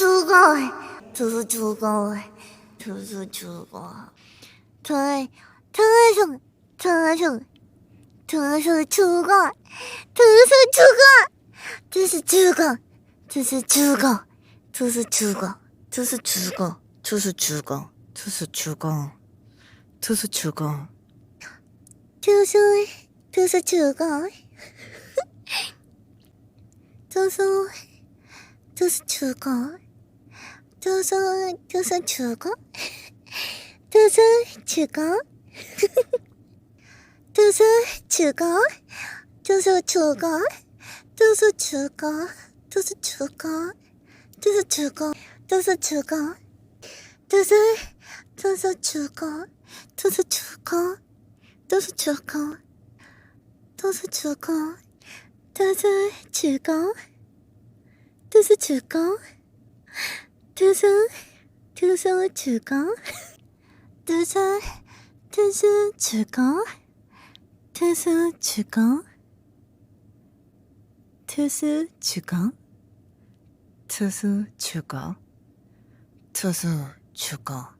죽어. 투수 죽어. 투수 죽어. 투, 투수, 투수, 투수 죽어. 투수 죽어. 투수 죽어. 투수 죽어. 투수 죽어. 투수 죽어. 투수 죽어. 투수 죽어. 투수 죽어. 투수, 투수 죽어. 투수, 투수 죽어. 투수, 투수 죽어. 투수 죽어. 투수 죽어. 투수 죽어. 투수 죽어. 투수 죽어. 투수 죽어. 투수 죽어. 투수, 투수 죽어. 투수 죽어. 투수 죽어. 투수 죽어. 투수 죽어. 투수 죽어. 두손, 두손 주고, 두손, 두손 주고, 두손 주고, 두손 주고, 두손 주고, 두손 주고.